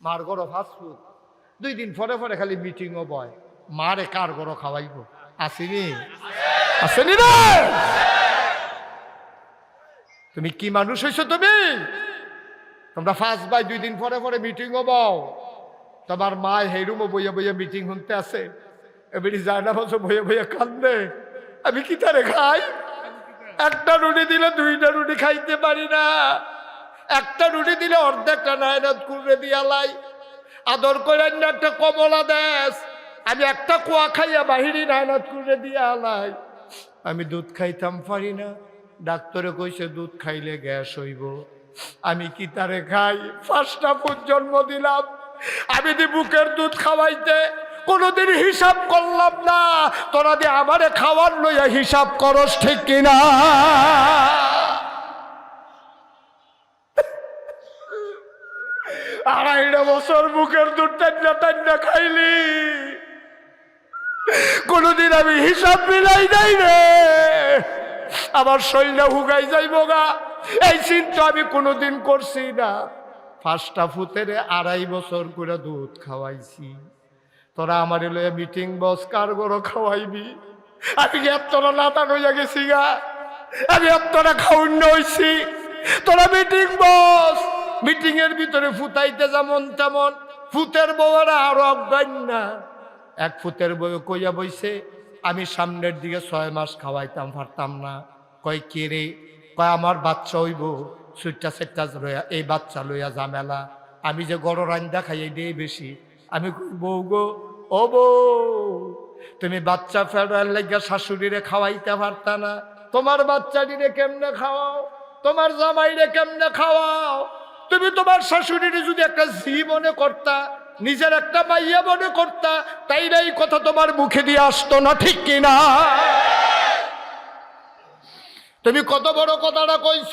মার গরো ফাস্টফুড দুই দিন পরে পরে খালি মিটিংও বয়। মারে কার গরো খাওয়াইব আসেনি আসেনি রে তুমি কি মানুষ হয়েছো তুমি? তোমরা ফার্স্ট বাই দুই দিন পরে পরে মিটিংও বও। তোমার মা হেরুমও বইয়া বইয়া মিটিং শুনতে আছে। এবারে যায় না বলছো বইয়া বইয়া কান্দে। আমি কি তারে খাই? একটা রুটি দিলে দুইটা রুটি খাইতে পারি না। একটা রুটি দিলে অর্ধেকটা নায়নাত করে দিয়ালাই আদর করে একটা কমলা দেশ আমি একটা কুয়া খাইয়া বাহিরি নায়নাত করে দিয়ালাই আমি দুধ খাইতাম, পারি না। ডাক্তারে কইছে, দুধ খাইলে গ্যাস হইব। আমি কি তারে খাই? পাঁচটা ফুট জন্ম দিলাম। আমি দি বুকের দুধ খাওয়াইতে কোনোদিন হিসাব করলাম না। তোরা দিয়ে আমারে খাওয়ার লইয়া হিসাব করস, ঠিক কিনা? আড়াইটা বছর মুখের দুধ টান্না টান্না খাইলি। কোনোদিন আমি হিসাব মিলাই নাই রে। আমার শরীরটা হুগাই যাইব গা। এই চিন্তা আমি কোনোদিন করছি না। ফার্স্টটা ফুতের আড়াই বছর করে দুধ খাওয়াইছি। তোরা আমার লইয়া মিটিং বস কার গরো খাওয়াইবি। আমি কি এতটা নাতা হইয়া গেছি গা? আমি এতটা খাউন্য হইছি। তোরা মিটিং বস। মিটিং এর ভিতরে ফুতাইতে যেমন তেমন। ফুতের বউরা আরও অজ্ঞান না। এক ফুতের বউ কইয়া বইছে, আমি সামনের দিকে ছয় মাস খাওয়াইতাম, পারতাম না। কয়, কে রে? কয়, আমার বাচ্চা হইব। সুইটা সেটটা লইয়া, এই বাচ্চা লইয়া ঝামেলা। আমি যে গড় রান্দা খাই এই দিয়ে বেশি। আমি বউ গো, ও বউ, তুমি বাচ্চা ফেরার লেগে শাশুড়িরে খাওয়াইতে পারতা না। তোমার বাচ্চাটিরে কেমনে খাওয়াও? তোমার জামাইরে কেমনে খাওয়াও? তুমি তোমার শাশুড়ির যদি একটা জি মনে করতা, নিজের একটা মাইয়া মনে করতা তাই না এই কথা তোমার মুখে দিয়ে আসতো না, ঠিক কিনা তুমি কত বড় কথাটা কইছ?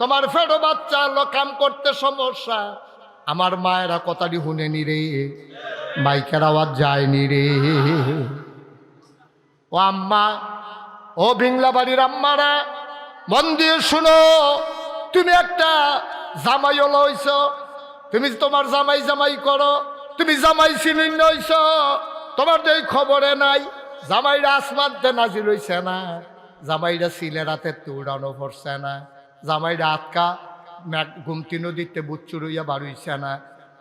তোমার ফেরো বাচ্চা কাম করতে সমস্যা। আমার মায়েরা কথাটি শুনেনি রে, মাইকের আওয়াজ যায়নি রে। ও আম্মা, ও বিংলা বাড়ির আম্মারা, মন দিয়ে শুনো, তুমি একটা জামাই লইছ তুমি তোমার জামাই জামাই করো, তুমি জামাই চিনিন হইছ। তোমার তো এই খবরে নাই, জামাইরা আসমানতে নাজিল হইছে না। জামাইরা সিলে রাতে উড়ানো পড়ছে না। জামাইরা আটকা গুমতি নদীতে বুচ্চুরইয়া বাড়ুইছে না।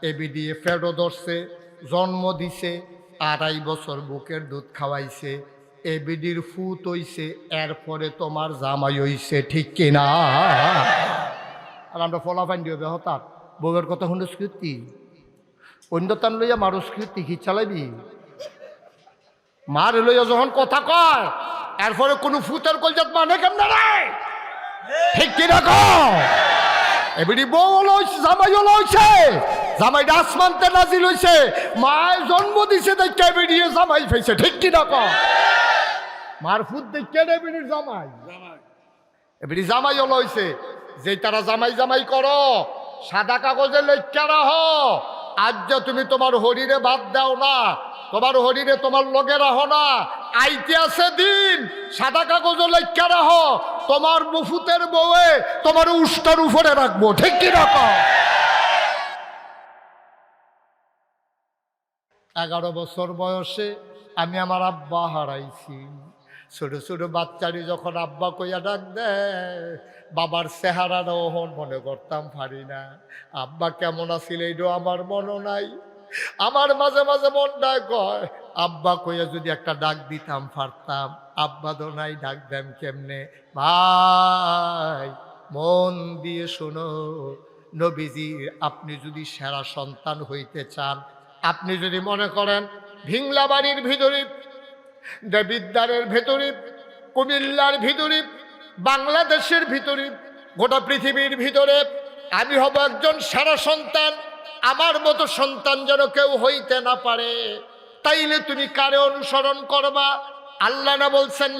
এবি দিয়ে ফেরো ধরছে, জন্ম দিছে, আড়াই বছর বুকের দুধ খাওয়াইছে। এবিডির ফুত হইছে, এরপরে তোমার জামাই হইছে, ঠিক কিনা? আর আমরা ফলাফাইন দিও হঠাৎ বউয়ের কথা শুনে স্কৃতি অন্য তান লইয়া মারো স্কৃতি কি চালাইবি মার লইয়া যখন কথা কয় এরপরে কোনো ফুতের কলজাত মানে কেমন রে? ঠিক কিনা কও? এবিডি বউ লইছে জামাইও লইছে জামাই আসমানতে নাজিল হইছে মায় জন্ম দিছে তাই কেবিডিয়ে জামাই ফেছে ঠিক কিনা কও? মার ফুট দেখে জামাই। এবিডি জামাইও লইছে যে তারা জামাই জামাই করো, সাদা কাগজে লেখা রাহ আজ যে তুমি তোমার হরিরে বাদ দাও না, তোমার হরিরে তোমার লগে রাখো না, আইতে আছে দিন সাদা কাগজে লেখা রাহ তোমার মুফুতের বউয়ে তোমার উষ্টার উপরে রাখব, ঠিক কি রকম এগারো বছর বয়সে আমি আমার আব্বা হারাইছি। ছোট ছোট বাচ্চারি যখন আব্বা কইয়া ডাক দেয়, বাবার চেহারাটা ওহন মনে করতাম পারি না। আব্বা কেমন আছিল এইটাও আমার মনে নাই। আমার মাঝে মাঝে মন মনটা কয় আব্বা কইয়া যদি একটা ডাক দিতাম পারতাম আব্বা তো নাই, ডাক দেন কেমনে? ভাই, মন দিয়ে শোনো, নবীজি, আপনি যদি সেরা সন্তান হইতে চান, আপনি যদি মনে করেন ভিংলা বাড়ির ভিতরে দেবিদ্বারের ভেতরে, কুমিল্লার ভিতরে, বাংলাদেশের ভিতরে, গোটা পৃথিবীর ভিতরে আমি হব একজন সারা সন্তান। আমার মতো সন্তান যেন কেউ হইতে না পারে। তাইলে তুমি কারে অনুসরণ করবা? আল্লাহ না বলছেন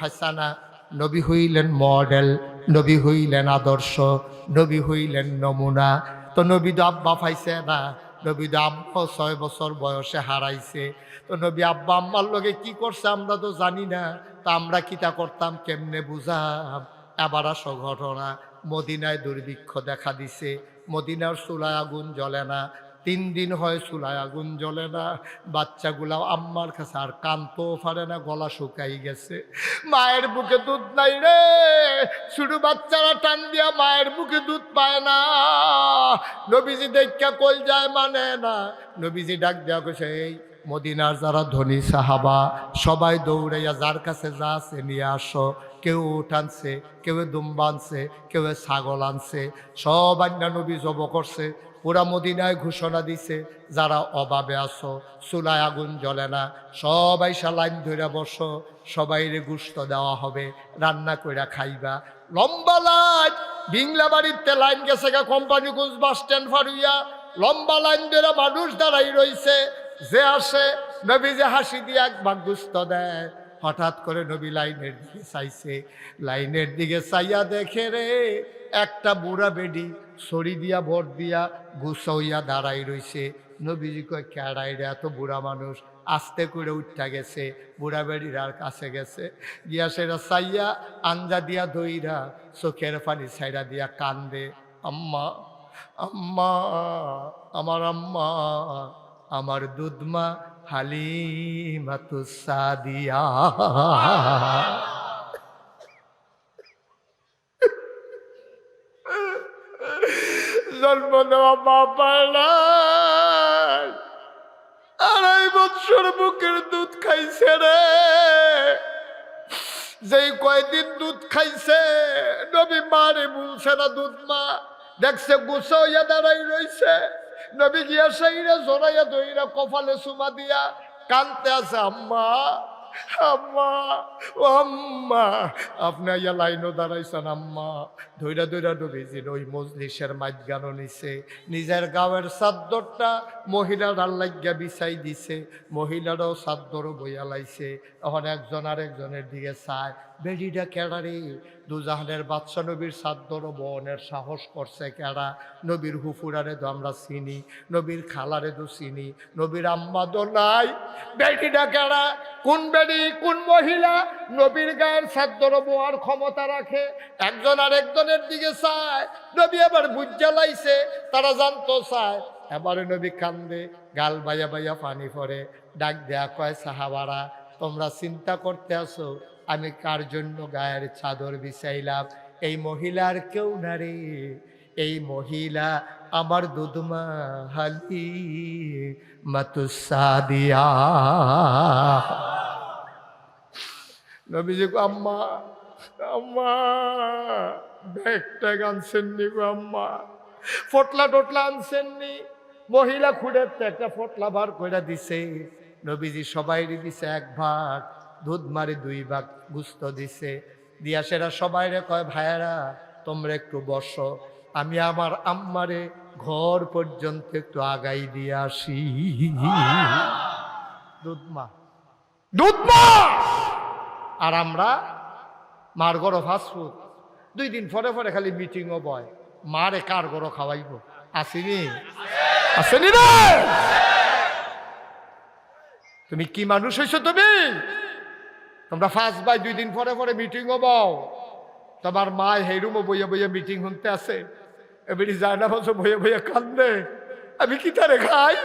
হাসানা। নবী হইলেন মডেল, নবী হইলেন আদর্শ, নবী হইলেন নমুনা। তো নবী তো আব্বা না। নবী আব্বা ছয় বছর বয়সে হারাইছে। তো নবী আব্বা আম্মার লোকে কি করছে আমরা তো জানি না। তা আমরা কিতা করতাম, কেমনে বুঝাম? এবার আসো ঘটনা। মদিনায় দুর্ভিক্ষ দেখা দিছে। মদিনার চুলায় আগুন জ্বলে না। তিন দিন হয় চুলায় আগুন জ্বলে না। বাচ্চাগুলা আম্মার কাছে আর কানতেও পারে না, গলা শুকাই গেছে। মায়ের বুকে দুধ নাই রে। শুধু বাচ্চারা টান দিয়া মায়ের বুকে দুধ পায় না। নবীজি দেখা কল যায় মানে না। নবীজি ডাক দেওয়া কইছে এই মদিনার যারা ধনী সাহাবা, সবাই দৌড়াইয়া যার কাছে যা আছে নিয়ে আসো। কেউ উঠ আনছে, কেউ দুম্বা আনছে, কেউ ছাগল আনছে। সব আন্না নবী জব করছে। পুরা মদিনায় ঘোষণা দিছে, যারা অভাবে আসো চুলায় আগুন জ্বলে না, সবাই লাইন ধরে বসো সবাই গুস্ত দেওয়া হবে, রান্না কইরা খাইবা। লম্বা লাইন, বিংলা বাড়িতে লাইন গেছে গা কোম্পানিগঞ্জ বাস স্ট্যান্ড ফারুইয়া লম্বা লাইন ধরে মানুষ দাঁড়াই রইছে, যে আসে নবী যে হাসি দিয়ে একবার গুস্ত দেয়। হঠাৎ করে নবী লাইনের দিকে চাইছে, লাইনের দিকে চাইয়া দেখে রে, একটা বুড়া বেডি ছড়ি দিয়া ভর দিয়া গুছাইয়া দাঁড়াই রইছে নবীজি কয় ক্যাড়াই রে এত বুড়া মানুষ আস্তে করে উঠা গেছে বুড়া বেড়ির আর কাছে গেছে। গিয়া সেরা চাইয়া আঞ্জা দিয়া দইরা, চোখের পানি ছাইরা দিয়া কান্দে, আম্মা আম্মা, আমার আম্মা, আমার দুধমা হালিমাতু সাদিয়া। জন্ম দেওয়া মা পায় আড়াই বছর বুকের দুধ খাইছে রে। যেই কয়দিন দুধ খাইছে, নবী মারে বলছে না দুধ মা, দেখছে গুছাইয়া দাঁড়াই রইছে। নবী গিয়া সেইরা জড়াইয়া দইরা কপালে সুমা দিয়া কানতে আছে, আম্মা আম্মা আম্মা, আপনি ইয়া লাইনও দাঁড়াইছেন আম্মা। ধৈরা ধৈরা ডুবেছেন ওই মজলিসের মাঝগানো নিছে, নিজের গাঁয়ের চাদ্দরটা মহিলার লাগিয়া বিছাই দিছে, মহিলারও চাদ্দরও বইয়া লাইছে। তখন একজন আর একজনের দিকে চায় বেডিটা কেড়ারে, দুজাহানের বাদশা নবীর সাদ্দর বনের সাহস করছে কেড়া। নবীর হুফুরারে তো আমরা চিনি, নবীর খালারে তো চিনি, নবীর আম্মা নাই। বেডিটা কেড়া, কোন বেডি, কোন মহিলা নবীর গায়ের সাদ্দর বোয়ার ক্ষমতা রাখে? একজন আর একজনের দিকে চায়। নবী আবার বুঝা লাইছে, তারা জানতো চায়। এবারে নবী কান্দে, গাল বাইয়া বাইয়া পানি পড়ে ডাক দেয়া কয় সাহাবারা, তোমরা চিন্তা করতে আসো আমি কার জন্য গায়ের চাদর বিছাইলাম? এই মহিলার কেউ না রে। এই মহিলা আমার দুধমা হালি মাতুসাদিয়া। নবীজি আম্মা আম্মা, ব্যাগটা আনছেননি গো আম্মা। ফটলা টটলা আনছেননি। মহিলা খুঁড়ে একটা ফটলা বার করে দিছে। নবীজি সবাই দিছে এক ভাগ। দুধ মারি দুই ভাগ গুস্ত দিছে। দিয়া সেরা সবাই রে কয় ভাইয়ারা তোমরা একটু বসো। আমি আমার আম্মারে ঘর পর্যন্ত একটু আগাই দিয়ে আসি। দুধ মা। দুধ মা! আর আমরা মার গড় ফাস্টফুড দুই দিন পরে পরে খালি মিটিংও বয়। মারে কার গড় খাওয়াইব। আসেনি? আসেনি রে! তুমি কি মানুষ হইছো তুমি? তোমরা ফার্স্ট বাই দুই দিন পরে পরে মিটিংও বও তোমার মা হেরুমও বইয়া বইয়া মিটিং শুনতে আছে এবারে যায় না বলছো বইয়া বইয়া কান্দে। আমি কি তারে খাই?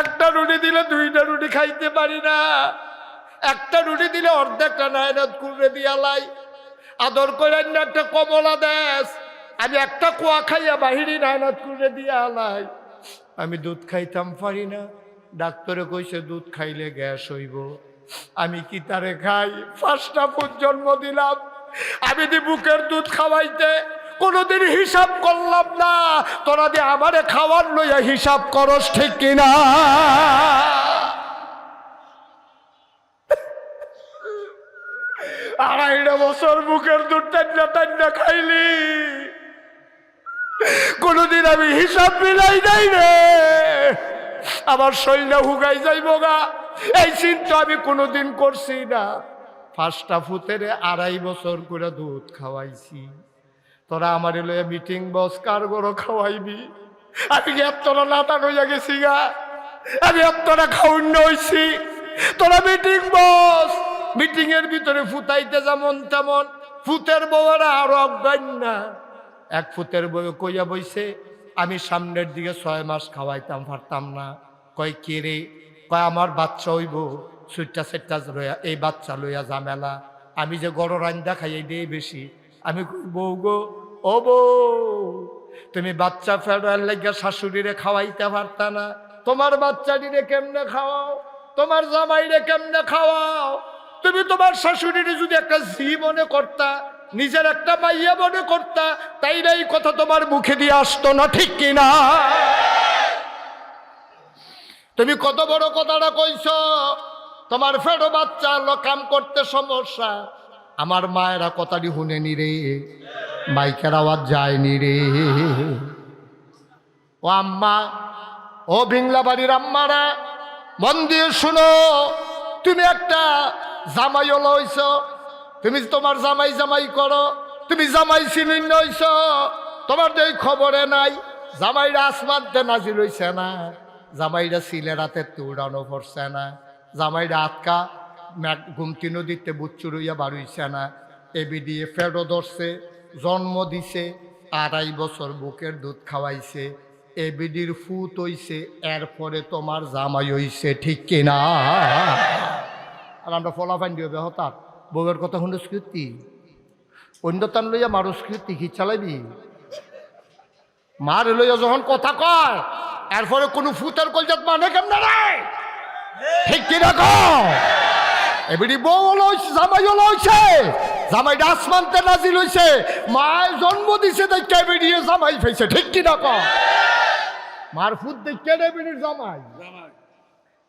একটা রুটি দিলে দুইটা রুটি খাইতে পারি না। একটা রুটি দিলে অর্ধেকটা নায়নাত কুড়ে দিয়া লাই। আদর করে না একটা কমলা দেশ আমি একটা কুয়া খাইয়া বাহিরি নায়নাত কুড়ে দিয়া লাই। আমি দুধ খাইতাম পারি না। ডাক্তারে কইছে, দুধ খাইলে গ্যাস হইব। আমি কি তারে খাই? ফার্স্টটা ফুট জন্ম দিলাম। আমি দি বুকের দুধ খাওয়াইতে কোনোদিন হিসাব করলাম না। তোরা দিয়ে আমারে খাওয়ার লইয়া হিসাব করস, ঠিক কিনা আড়াইটা বছর বুকের দুধ টান্না টান্না খাইলি। কোনোদিন আমি হিসাব মিলাই নাই রে। আমার শরীরটা হুগাই যাইব গা। এই চিন্তা আমি কোনোদিন করছি না। ফার্স্টটা ফুতের আড়াই বছর করে দুধ খাওয়াইছি। তোরা আমার লয়ে মিটিং বস কার গরো খাওয়াইবি। আমি কি এতটা নাতান হইয়া গেছি গা? আমি এতটা খাউন্য হইছি। তোরা মিটিং বস। মিটিং এর ভিতরে ফুটাইতে যেমন তেমন। ফুতের বউরা আরও অজ্ঞান না। এক ফুতের বউ কইয়া বইছে, আমি সামনের দিকে ছয় মাস খাওয়াইতাম, পারতাম না। কয়, কে রে? কয়, আমার বাচ্চা হইব, সুইটটা সেটটা লইয়া, এই বাচ্চা লইয়া ঝামেলা। আমি যে গড় রান্দা খাই দিয়ে বেশি। আমি বউ গো, ও বউ, তুমি বাচ্চা ফেরার লাগিয়া শাশুড়িরে খাওয়াইতে পারতা না। তোমার বাচ্চাটিরে কেমনে খাওয়াও? তোমার জামাইরে কেমনে খাওয়াও? তুমি তোমার শাশুড়িরে যদি একটা জি মনে করতা, নিজের একটা মাইয়া মনে করতা তাই না এই কথা তোমার মুখে দিয়ে আসতো না, ঠিক কিনা? তুমি কত বড় কথাটা কইছ? তোমার ফেরো বাচ্চা কাম করতে সমস্যা। আমার মায়েরা কথাটি শুনেনি রে, মাইকের আওয়াজ যায়নি রে। ও আম্মা, ও বিংলা বাড়ির আম্মারা, মন দিয়ে শুনো, তুমি একটা জামাই হইছ তুমি তোমার জামাই জামাই করো, তুমি জামাই সিলিন্ড হইছ তোমার তো খবরে নাই, জামাইরা আসমানতে নাজিল হইছে না। জামাইরা সিলেরাতে উড়ানো পড়ছে না, জামাইরা আটকা গুমতি নদীতে বুচ্চুর হইয়া বাড়ইছে না। এবি দিয়ে ফেরো ধরছে, জন্ম দিছে, আড়াই বছর বুকের দুধ খাওয়াইছে। এবিডির ফুত হইছে, এরপরে তোমার জামাই হইছে, ঠিক কিনা আর আমরা ফলাফাইন দিও বেহতার বউয়ের কথা শুনে স্কৃতি অন্য তান লইয়া মারো স্কৃতি কি চালাইবি মার লইয়া যখন কথা কয় এরপরে কোনো ফুতের কলজাত মানে কেমন রে? ঠিক কিনা কও? এবিডি বউ লইছে জামাই লইছে জামাইটা আসমানতে নাজিল হইছে। মায় জন্ম দিছে দেখে এবিডি জামাই ফেছে ঠিক কিনা কও? মার ফুট দেখে এবিডির জামাই।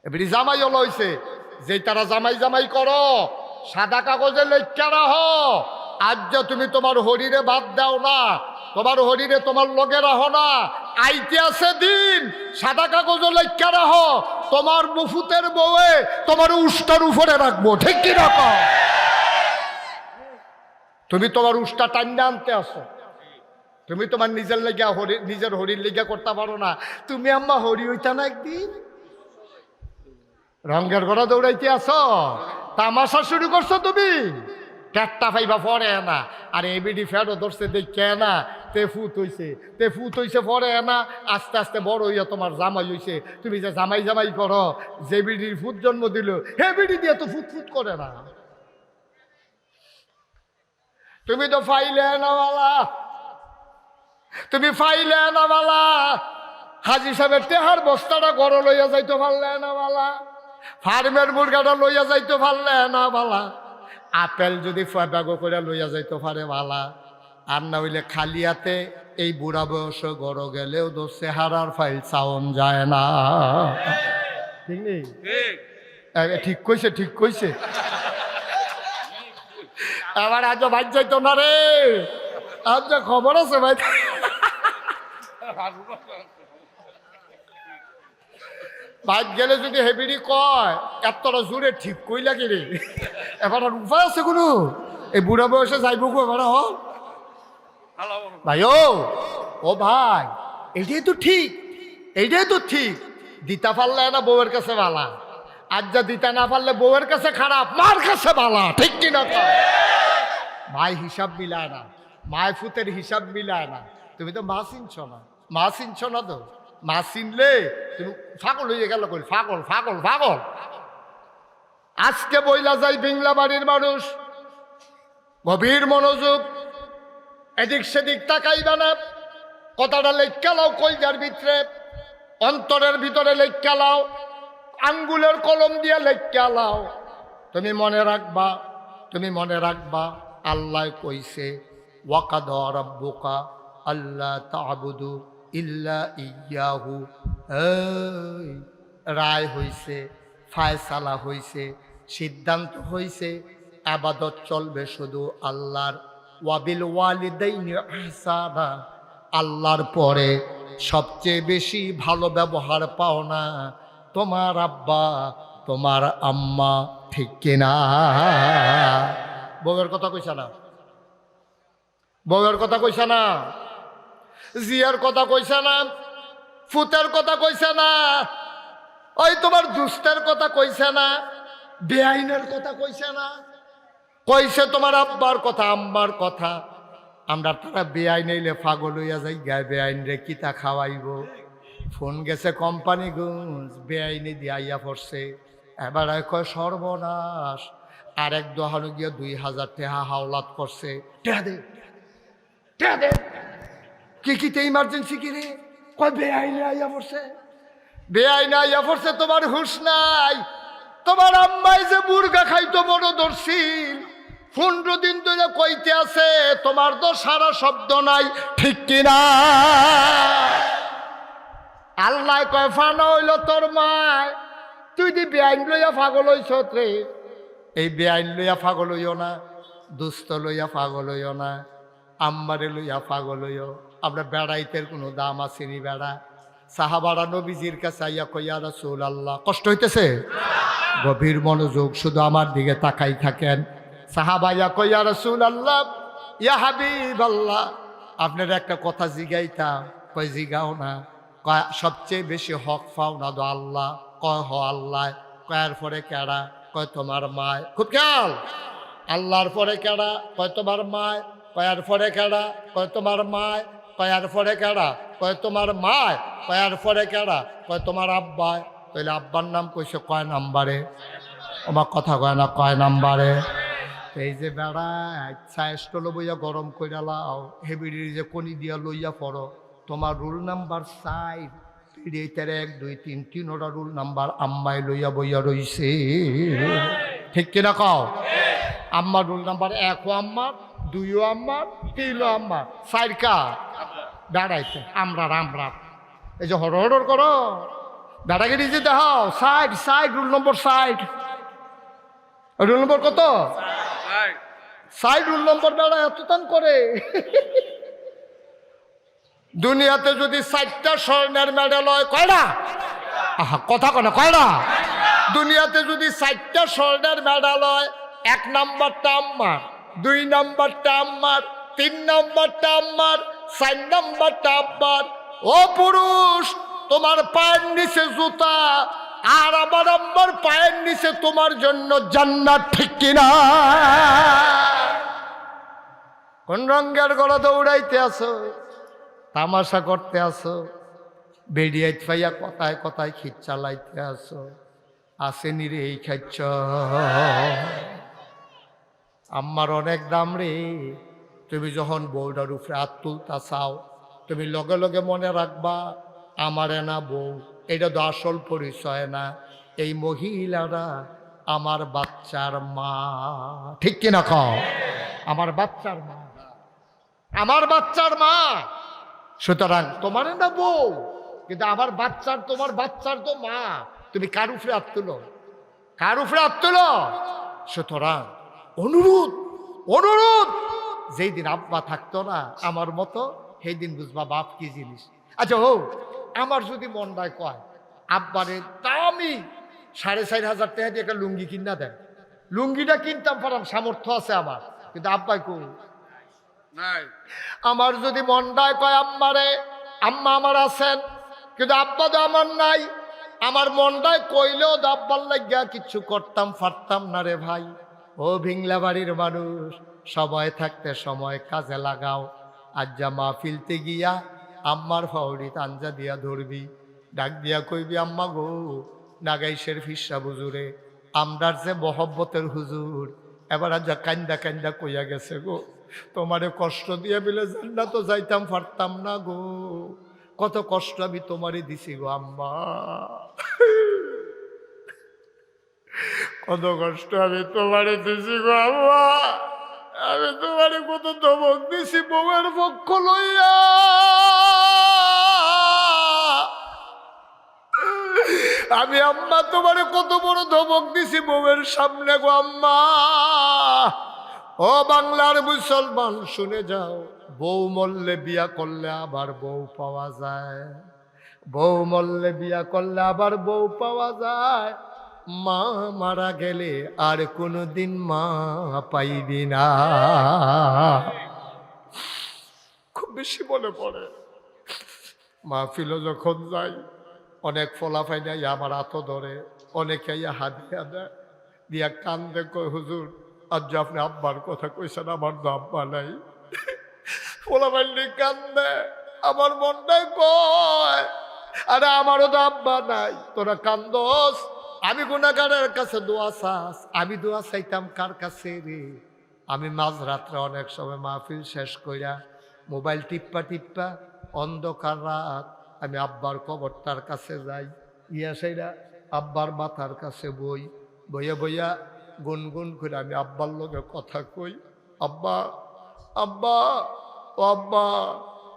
এবিডি জামাই লইছে যে তারা জামাই জামাই করো, সাদা কাগজে লেখা রাহ আজ যে তুমি তোমার হরিরে বাদ দাও না। তোমার হরিরে তোমার লগে রাহ না। আইতে আছে দিন, সাদা কাগজ লেখা রাহ। তোমার মুফুতের বউয়ে তোমার উষ্টার উপরে রাখব, ঠিক কি রাখো তুমি তোমার উষ্টা টান্ডা আনতে আসো তুমি তোমার নিজের লেগা হরি, নিজের হরির লেগা করতে পারো না। তুমি আম্মা হরি হইতা না একদিন। রঙ্গের ঘোড়া দৌড়াইতে আসো তামাশা শুরু করছ তুমি? ট্যাটটা পাইবা পরে না। আর এবিডি ফেরো ধরছে, দেখে না। তে ফুত হইছে। তে ফুত হইছে পরে না, আস্তে আস্তে বড় হইয়া তোমার জামাই হইছে। তুমি যে জামাই জামাই করো, যে বিডির ফুট জন্ম দিল, হে বিডি দিয়ে তো ফুট ফুট করে না। তুমি তো ফাইলে নাওয়ালা তুমি ফাইলে নাওয়ালা হাজি সাহেবের তেহার বস্তাটা গড় লইয়া যাইতে পারলে নাওয়ালা ফার্মের মুরগাটা লইয়া যাইতে পারলে না বালা। আপেল যদি ব্যাগ করে লইয়া যাইতে পারে বালা। আর না হইলে খালিয়াতে এই বুড়া বয়স গড় গেলেও তো চেহারার ফাইল চাওন যায় না। ঠিক নেই? ঠিক। কইছে ঠিক কইছে। আবার আজ ভাই যাইতো না রে। আজ যা খবর আছে ভাই। বাইক গেলে যদি হেবিরি কয় এতটা জোরে ঠিক কই লাগে রে? এবার আর উপায় আছে কোনো? এই বুড়া বয়সে যাইব গো এবার হ? ভাই, ও ও ভাই, এইটাই তো ঠিক, এইটাই তো ঠিক। দিতা পারলে না বউয়ের কাছে বালা। আজ যা দিতা না পারলে বউয়ের কাছে খারাপ, মার কাছে বালা, ঠিক কিনা? ভাই হিসাব মিলায় না মায় ফুতের হিসাব মিলায় না। তুমি তো মা চিনছ না, মা চিনছ না তো। মা চিনলে তুমি ফাগল হয়ে গেল কই? ফাগল ফাগল ফাগল আজকে বইলা যাই বিংলা বাড়ির মানুষ, গভীর মনোযোগ এদিক সেদিক তাকাইবা না কথাটা লেখা লাও কলজার ভিতরে। অন্তরের ভিতরে লেখা লাও। আঙ্গুলের কলম দিয়ে লেখা লাও। তুমি মনে রাখবা, তুমি মনে রাখবা, আল্লাহ কইছে, ওয়াকাদ রব্বুকা আল্লাহ তাবুদু ইল্লা ইয়াহু। রায় হইছে, ফায়সালা হইছে, সিদ্ধান্ত হইছে, আবাদত চলবে শুধু আল্লাহর ওয়াবিল ওয়ালিদাইনি ইহসানা আল্লাহর পরে সবচেয়ে বেশি ভালো ব্যবহার পাও না। তোমার আব্বা, তোমার আম্মা ঠিক কিনা? বউয়ের কথা কইছা না? বউয়ের কথা কইছা না? জিয়ার কথা কইছা না? ফুতের কথা কইছা না? ওই তোমার দুস্তের কথা কইছে না? বেআইনের কথা কইছে না? কইছে তোমার আব্বার কথা, আম্মার কথা। আমরা তারা বেআইন এলে পাগল হইয়া যাই, গায়ে বেআইন রে কিতা খাওয়াইব? ফোন গেছে, কোম্পানি গুঞ্জ, বেআইনি দিয়ে আইয়া পড়ছে। এবার কয়, সর্বনাশ। আর এক দোহানো গিয়ে দুই হাজার টেহা হাওলাত করছে। টেহা দে টেহা দে। কি কিতে ইমার্জেন্সি কি রে? কয়, বেআইনি আইয়া পড়ছে। বেআইনি আইয়া পড়ছে, তোমার হুশ নাই। তোমার আম্মাই যে মুরগা খাইতো বড় দর্শিল। পনেরো দিন ধরে কইতে আছে, তোমার তো সারা শব্দ নাই। ঠিক কিনা? আল্লাহ কয়, ফানা হইল তোর মায়। তুই দি বেআইন লইয়া পাগল হইছ রে। এই বেআইন লইয়া পাগল হইও না, দুস্থ লইয়া পাগল হইও না, আম্মারে লইয়া পাগল হইও। আমরা বেড়াইতের কোনো দাম আসেনি বেড়া। সাহাবারা নবীজির কাছে আইয়া কইয়া রাসূল আল্লাহ কষ্ট হইতেছে? গভীর মনোযোগ শুধু আমার দিকে তাকাই থাকেন। সাহাবাইয়া কইয়া রসুল আল্লাহ ইয়া হাবিব আল্লাহ আপনার একটা কথা জিগাইতাম, কয়, জিগাও না। কয়, সবচেয়ে বেশি হক পাও না তো আল্লাহ। কয়, হ, আল্লাহ। কয়ার পরে কেডা? কয়, তোমার মায়। খুব খেয়াল। আল্লাহর পরে কেডা? কয়, তোমার মায়। কয়ার পরে কেডা? কয়, তোমার মায়। কয়ার পরে কেডা? কয়, তোমার মায়। কয়ার পরে কেডা? কয়, তোমার আব্বায় তাহলে আব্বার নাম কইছে কয় নাম্বারে? আমার কথা কয় না, কয় নাম্বারে? এই যে বেড়া চায় স্টল বইয়া গরম কইরা লাও হেবিডির যে কনি দিয়া লইয়া পড়ো। তোমার রুল নাম্বার সাইড পিড়িতের এক, দুই, তিন তিন ওটা রুল নাম্বার আম্মাই লইয়া বইয়া রইছে। ঠিক কিনা কও? আম্মার রুল নাম্বার একও আম্মার, দুইও আম্মার, তিনও আম্মার। সাইডকা বেড়াইছে আমরা আমরা। এই যে হর হর করো। দাদাগিরি যে দেখাও। Side side rule number side rule number কত? সাইড রুল নম্বর বেড়া এত টান করে? দুনিয়াতে যদি ষাটটা স্বর্ণের মেডেল হয় কয়টা আহা, কথা কনা কয়টা দুনিয়াতে যদি ষাটটা স্বর্ণের মেডেল হয়, এক নাম্বারটা আম্মার, দুই নাম্বারটা আম্মার, তিন নাম্বারটা আম্মার, চার নাম্বারটা আব্বার। ও পুরুষ, তোমার পায়ের নিচে জুতা, আর আমার আম্মার পায়ের নিচে তোমার জন্য জান্নাত ঠিক কিনা? কোন রঙের গলা দৌড়াইতে আসো তামাশা করতে আসো বেরিয়ে ফাইয়া কথায় কথায় খিট চালাইতে আসো আসেনি রে এই খাচ্ছ আম্মার অনেক দাম রে। তুমি যখন বউটার উপরে হাত তুলতা চাও, তুমি লগে লগে মনে রাখবা, আমারে না বউ, এটা তো আসল পরিচয় না। এই মহিলারা আমার বাচ্চার মা। ঠিক কিনা কও? আমার বাচ্চার মা। আমার বাচ্চার মা। সুতরাং তোমার না বউ, কিন্তু আমার বাচ্চার, তোমার বাচ্চার তো মা। তুমি কার উপরে হাত তুলো কার উপরে হাত তুলো সুতরাং অনুরোধ অনুরোধ। যেই দিন আব্বা থাকতো না, আমার মতো, সেই দিন বুঝবা বাপ কি জিনিস। আচ্ছা হো, আমার যদি মন মনটায় কয়, আব্বারে দামি সাড়ে চার হাজার টাকা দিয়ে একটা লুঙ্গি কিনা দেন। লুঙ্গিটা কিনতাম পারাম সামর্থ্য আছে আমার। কিন্তু আব্বাই কো নাই আমার যদি মন মনটায় কয়, আম্মারে, আম্মা আমার আছেন। কিন্তু আব্বা তো আমার নাই। আমার মনটায় কইলেও তো আব্বার লাগিয়া কিচ্ছু করতাম পারতাম না রে ভাই। ও ভিংলা বাড়ির মানুষ, সময় থাকতে সময় কাজে লাগাও। আজ যা মা ফিলতে গিয়া আম্মার ফাউরি তাঞ্জা দিয়া ধরবি। ডাক দিয়া কইবি, আম্মা গো, নাগাইশের ফিসা বুজুরে, আমরার যে মহব্বতের হুজুর, এবার আজ কান্দা কান্দা কইয়া গেছে গো। তোমারে কষ্ট দিয়ে বিলে জান্না তো যাইতাম, পারতাম না গো। কত কষ্ট আমি তোমারে দিছি গো আম্মা। কত কষ্ট আমি তোমারে দিছি গো আম্মা। আমি তোমারে কত ধমক দিছি বউয়ের পক্ষ লইয়া। আমি আম্মা তোমারে কত বড় ধমক দিছি বউয়ের সামনে গো আম্মা। ও বাংলার মুসলমান, শুনে যাও। বউ মল্লে বিয়া করলে আবার বউ পাওয়া যায়। বউ মল্লে বিয়া করলে আবার বউ পাওয়া যায়। মা মারা গেলে আর কোনোদিন মা পাইবি না। খুব বেশি মনে পড়ে। মাহফিলও যখন যাই, অনেক ফলাফাই নাই আমার হাতও ধরে, অনেকে হাত দিয়া দেয়। দিয়া কান্দে কয়, হুজুর আজ যে আপনি আব্বার কথা কইছেন, আমার তো আব্বা নাই। পোলাবাল্লি কান্দে, আমার মনটাই কয়, আরে আমারও তো আব্বা নাই। তোরা কান্দস, আমি গুণাগারের কাছে দোয়া চাস, আমি দোয়া চাইতাম কার কাছে রে? আমি মাঝরাত্রে অনেক সময় মাহফিল শেষ কইরা মোবাইল টিপ্পা টিপ্পা, অন্ধকার রাত, আমি আব্বার কবরটার কাছে যাই। ইয়া সেইরা আব্বার মাথার কাছে বই, বইয়া বইয়া গুনগুন করে আমি আব্বার লোকে কথা কই, আব্বা আব্বা, ও আব্বা,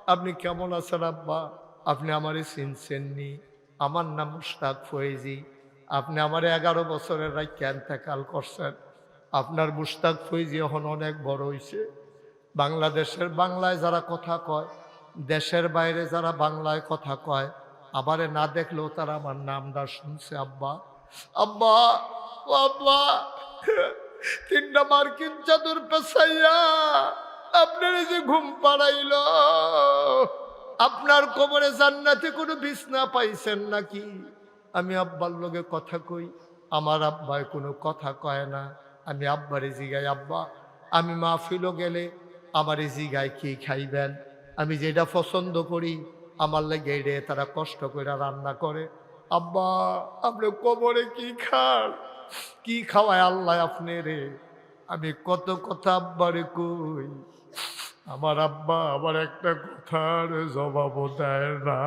আপনি কেমন আছেন আব্বা? আপনি আমারে চিনছেননি। আমার নাম মুশতাক ফয়েজি। আপনি আমার এগারো বছরের রায় ক্যান্থাকাল করছেন। আপনার মুশতাক ফয়েজি এখন অনেক বড় হয়েছে বাংলাদেশের বাংলায় যারা কথা কয়, দেশের বাইরে যারা বাংলায় কথা কয় আবারে না দেখলেও তারা আমার নামটা শুনছে, আব্বা। আব্বা, ও আব্বা তিনটা মার্কিন চাদর পেছাইয়া আপনার যে ঘুম পাড়াইল। আপনার কোমরে জান্নাতে কোনো বিছনা পাইছেন নাকি? আমি আব্বার লগে কথা কই, আমার আব্বায় কোনো কথা কয় না। আমি আব্বারে জিগাই আব্বা, আমি মাহফিলও গেলে আমার জিগায় কি খাইবেন? আমি যেটা পছন্দ করি, আমার লাগে রে তারা কষ্ট করে রান্না করে। আব্বা, আপনি কোমরে কি খান? কি খাওয়ায় আল্লাহ আপনি রে? আমি কত কথা আব্বারে কই। আমার আব্বা আমার একটা কথার জবাব দেয় না।